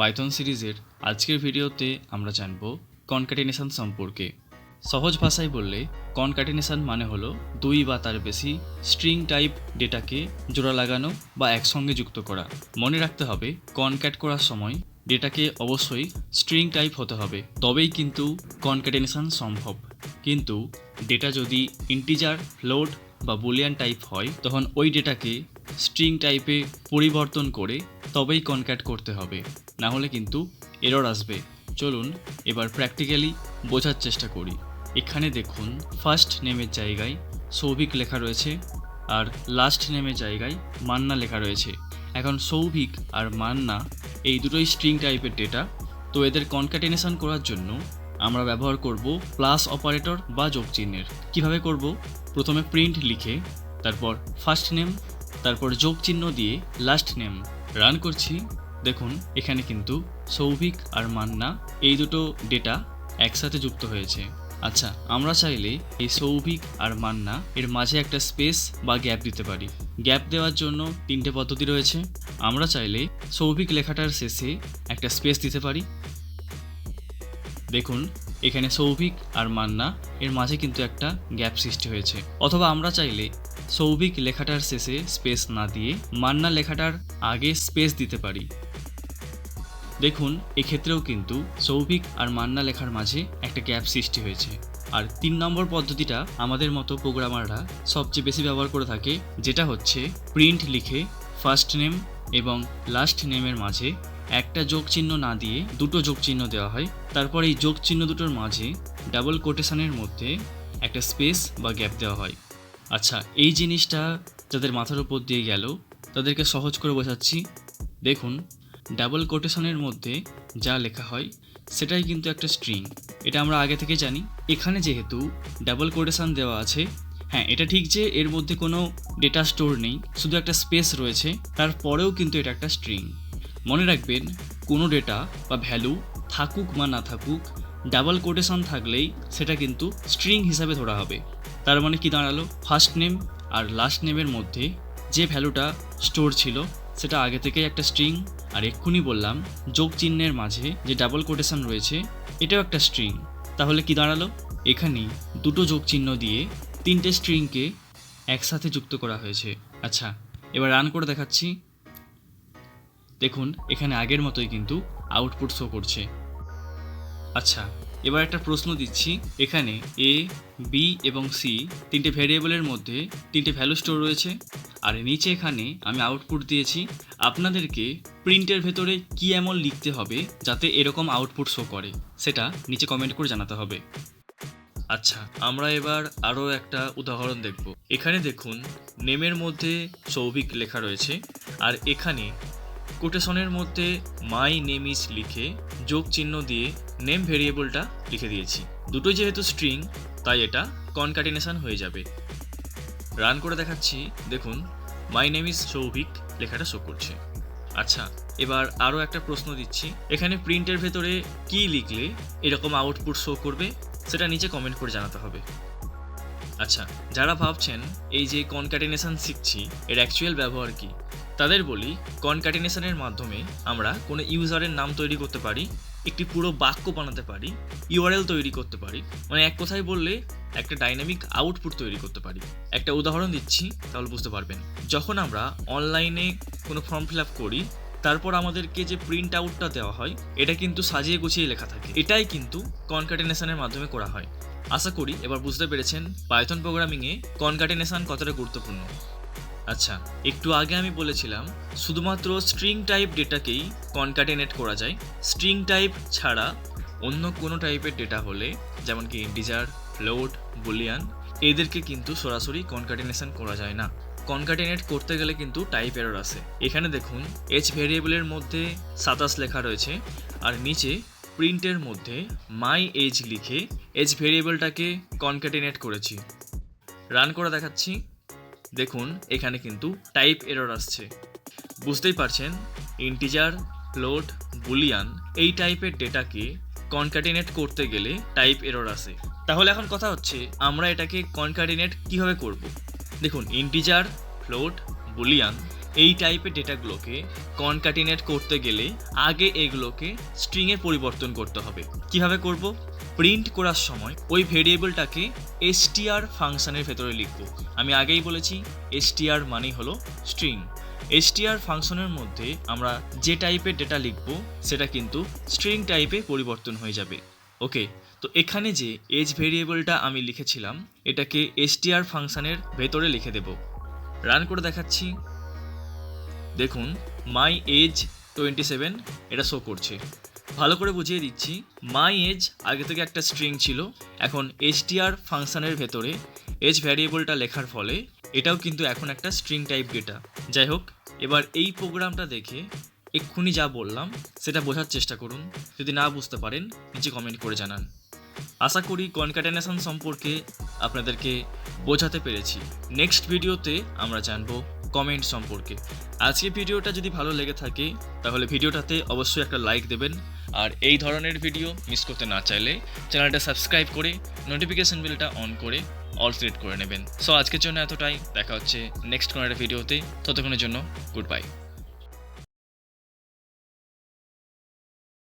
Python সিরিজের আজকের ভিডিওতে আমরা জানব কনকাটিনেশন সম্পর্কে। সহজ ভাষায় বললে কনকাটিনেশন মানে হলো দুই বা তার বেশি স্ট্রিং টাইপ ডেটাকে জোড়া লাগানো বা একসঙ্গে যুক্ত করা। মনে রাখতে হবে কনক্যাট করার সময় ডেটাকে অবশ্যই স্ট্রিং টাইপ হতে হবে, তবেই কিন্তু কনকাটিনেশন সম্ভব। কিন্তু ডেটা যদি ইন্টিজার ফ্লোট বা বুলিয়ান টাইপ হয়, তখন ওই ডেটাকে স্ট্রিং টাইপে পরিবর্তন করে তবেই কনক্যাট করতে হবে। না হলে কিন্তু এরর আসবে। চলুন, এবার প্র্যাকটিক্যালি বোঝার চেষ্টা করি। এখানে দেখুন ফার্স্ট নেমের জায়গায় সৌভিক লেখা রয়েছে আর লাস্ট নেমের জায়গায় মান্না লেখা রয়েছে। এখন সৌভিক আর মান্না এই দুটোই স্ট্রিং টাইপের ডেটা তো এদের কনকাটিনেশন করার জন্য আমরা ব্যবহার করব প্লাস অপারেটর বা যোগ চিহ্নের। কীভাবে করব? প্রথমে প্রিন্ট লিখে, তারপর ফার্স্ট নেম তারপর যোগ চিহ্ন দিয়ে লাস্ট নেম রান করছি। দেখুন, এখানে কিন্তু সৌভিক আর মান্না এই দুটো ডেটা একসাথে যুক্ত হয়েছে। আচ্ছা আমরা চাইলে এই সৌভিক আর মান্না এর মাঝে একটা স্পেস বা গ্যাপ দিতে পারি। গ্যাপ দেওয়ার জন্য তিনটে পদ্ধতি রয়েছে। আমরা চাইলে সৌভিক লেখাটার শেষে একটা স্পেস দিতে পারি। দেখুন, এখানে সৌভিক আর মান্না এর মাঝে কিন্তু একটা গ্যাপ সৃষ্টি হয়েছে। অথবা আমরা চাইলে সৌভিক লেখাটার শেষে স্পেস না দিয়ে মান্না লেখাটার আগে স্পেস দিতে পারি। দেখুন, এক্ষেত্রেও কিন্তু সৌভিক আর মান্না লেখার মাঝে একটা গ্যাপ সৃষ্টি হয়েছে। আর তিন নম্বর পদ্ধতিটা আমাদের মতো প্রোগ্রামাররা সবচেয়ে বেশি ব্যবহার করে থাকে, যেটা হচ্ছে প্রিন্ট লিখে ফার্স্ট নেম এবং লাস্ট নেমের মাঝে একটা যোগ চিহ্ন না দিয়ে দুটো যোগ চিহ্ন দেওয়া হয়। তারপর এই যোগ চিহ্ন দুটোর মাঝে ডাবল কোটেশনের মধ্যে একটা স্পেস বা গ্যাপ দেওয়া হয়। আচ্ছা এই জিনিসটা যাদের মাথার উপর দিয়ে গেল, তাদেরকে সহজ করে বোঝাচ্ছি। দেখুন ডাবল কোটেশনের মধ্যে যা লেখা হয়, সেটাই কিন্তু একটা স্ট্রিং এটা আমরা আগে থেকে জানি। এখানে যেহেতু ডাবল কোটেশন দেওয়া আছে হ্যাঁ এটা ঠিক যে এর মধ্যে কোনো ডেটা স্টোর নেই, শুধু একটা স্পেস রয়েছে, তারপরেও কিন্তু এটা একটা স্ট্রিং মনে রাখবেন, কোনো ডেটা বা ভ্যালু থাকুক বা না থাকুক ডাবল কোটেশন থাকলেই সেটা কিন্তু স্ট্রিং হিসাবে ধরা হবে। তার মানে কি দাঁড়াল? ফার্স্ট নেম আর লাস্ট নেমের মধ্যে যে ভ্যালুটা স্টোর ছিল, সেটা আগে থেকেই একটা স্ট্রিং আর এক্ষুনি বললাম যোগ চিহ্নের মাঝে যে ডাবল কোটেশন রয়েছে, এটাও একটা স্ট্রিং তাহলে কি দাঁড়াল? এখানে দুটো যোগ চিহ্ন দিয়ে তিনটে স্ট্রিংকে একসাথে যুক্ত করা হয়েছে। আচ্ছা এবার রান করে দেখাচ্ছি। দেখুন, এখানে আগের মতোই কিন্তু আউটপুট শো করছে। আচ্ছা এবার একটা প্রশ্ন দিচ্ছি। এখানে এ বি এবং সি তিনটে ভ্যারিয়েবলের মধ্যে তিনটে ভ্যালু স্টোর রয়েছে। আর নিচে এখানে আমি আউটপুট দিয়েছি। আপনাদেরকে প্রিন্টের ভেতরে কি এমন লিখতে হবে যাতে এরকম আউটপুট শো করে, সেটা নিচে কমেন্ট করে জানাতে হবে। আচ্ছা আমরা এবার আরও একটা উদাহরণ দেখব। এখানে দেখুন নেমের মধ্যে সৌভিক লেখা রয়েছে। আর এখানে কোটেশনের মধ্যে মাই নেম ইজ লিখে যোগ চিহ্ন দিয়ে নেম ভেরিয়েবলটা লিখে দিয়েছি। দুটো যেহেতু স্ট্রিং তাই এটা কনকাটিনেশন হয়ে যাবে। রান করে দেখাচ্ছি, দেখুন মাই নেম ইজ সৌভিক লেখাটা শো করছে। আচ্ছা এবার আরও একটা প্রশ্ন দিচ্ছি। এখানে প্রিন্টের ভেতরে কি লিখলে এরকম আউটপুট শো করবে, সেটা নিচে কমেন্ট করে জানাতে হবে। আচ্ছা যারা ভাবছেন এই যে কনকাটিনেশন শিখছি, এর অ্যাকচুয়াল ব্যবহার কি? তাদের বলি কনকাটিনেশনের মাধ্যমে আমরা কোনো ইউজারের নাম তৈরি করতে পারি, একটি পুরো বাক্য বানাতে পারি ইউআরএল তৈরি করতে পারি। মানে এক কথায় বললে একটা ডাইনামিক আউটপুট তৈরি করতে পারি। একটা উদাহরণ দিচ্ছি, তাহলে বুঝতে পারবেন। যখন আমরা অনলাইনে কোনো ফর্ম ফিল আপ করি, তারপর আমাদেরকে যে প্রিন্ট আউটটা দেওয়া হয়, এটা কিন্তু সাজিয়ে গুছিয়ে লেখা থাকে। এটাই কিন্তু কনকাটিনেশনের মাধ্যমে করা হয়। আশা করি এবার বুঝতে পেরেছেন পাইথন প্রোগ্রামিংয়ে কনকাটিনেশন কতটা গুরুত্বপূর্ণ। আচ্ছা একটু আগে আমি বলেছিলাম, শুধুমাত্র স্ট্রিং টাইপ ডেটাকেই কনকাটিনেট করা যায়। স্ট্রিং টাইপ ছাড়া অন্য কোনো টাইপের ডেটা হলে, যেমন কি ইন্টিজার ফ্লোট বুলিয়ান এদেরকে কিন্তু সরাসরি কনকাটিনেশন করা যায় না। কনকাটিনেট করতে গেলে কিন্তু টাইপ এরর আসে এখানে দেখুন এইচ ভেরিয়েবলের মধ্যে সাতাশ লেখা রয়েছে, আর নিচে প্রিন্টের মধ্যে মাই এজ লিখে এজ ভেরিয়েবলটাকে কনকাটিনেট করেছি। রান করে দেখাচ্ছি। দেখুন, এখানে কিন্তু টাইপ এরর আসছে। বুঝতেই পারছেন ইন্টিজার ফ্লোট বুলিয়ান এই টাইপের ডেটাকে কনকাটিনেট করতে গেলে টাইপ এরর আসে। তাহলে এখন কথা হচ্ছে, আমরা এটাকে কনকাটিনেট কীভাবে করব? দেখুন ইন্টিজার ফ্লোট বুলিয়ান এই টাইপের ডেটাগুলোকে কনকাটিনেট করতে গেলে আগে এগুলোকে স্ট্রিংয়ে পরিবর্তন করতে হবে। কীভাবে করব? প্রিন্ট করার সময় ওই ভেরিয়েবলটাকে এসটিআর ফাংশনের ভেতরে লিখব। আমি আগেই বলেছি এসটিআর মানেই হলো স্ট্রিং এসটিআর ফাংশনের মধ্যে আমরা যে টাইপের ডেটা লিখব, সেটা কিন্তু স্ট্রিং টাইপে পরিবর্তন হয়ে যাবে। ওকে তো এখানে যে এজ ভেরিয়েবলটা আমি লিখেছিলাম, এটাকে এসটিআর ফাংশনের ভেতরে লিখে দেব। রান করে দেখাচ্ছি। দেখুন মাই এজ টোয়েন্টি সেভেন এটা শো করছে। ভালো করে বুঝিয়ে দিচ্ছি। মাই এজ আগে থেকে একটা স্ট্রিং ছিল। এখন এসটিআর ফাংশনের ভেতরে এজ ভ্যারিয়েবলটা লেখার ফলে এটাও কিন্তু এখন একটা স্ট্রিং টাইপ ডেটা যাই হোক, এবার এই প্রোগ্রামটা দেখে এক্ষুনি যা বললাম, সেটা বোঝার চেষ্টা করুন। যদি না বুঝতে পারেন, নিচে কমেন্ট করে জানান। আশা করি কনকাটেনেশন সম্পর্কে আপনাদেরকে বোঝাতে পেরেছি। নেক্সট ভিডিওতে আমরা জানব কমেন্ট সম্পর্কে। আজকে ভিডিওটা যদি ভালো লেগে থাকে, তাহলে ভিডিওটাতে অবশ্যই একটা লাইক দেবেন। আর এই ধরনের ভিডিও মিস করতে না চাইলে চ্যানেলটা সাবস্ক্রাইব করে নোটিফিকেশন বেলটা অন করে অল সিলেক্ট করে নেবেন। সো আজকের জন্য এতটাই। দেখা হচ্ছে নেক্সট কোনো একটা ভিডিওতে ততক্ষণের জন্য গুড বাই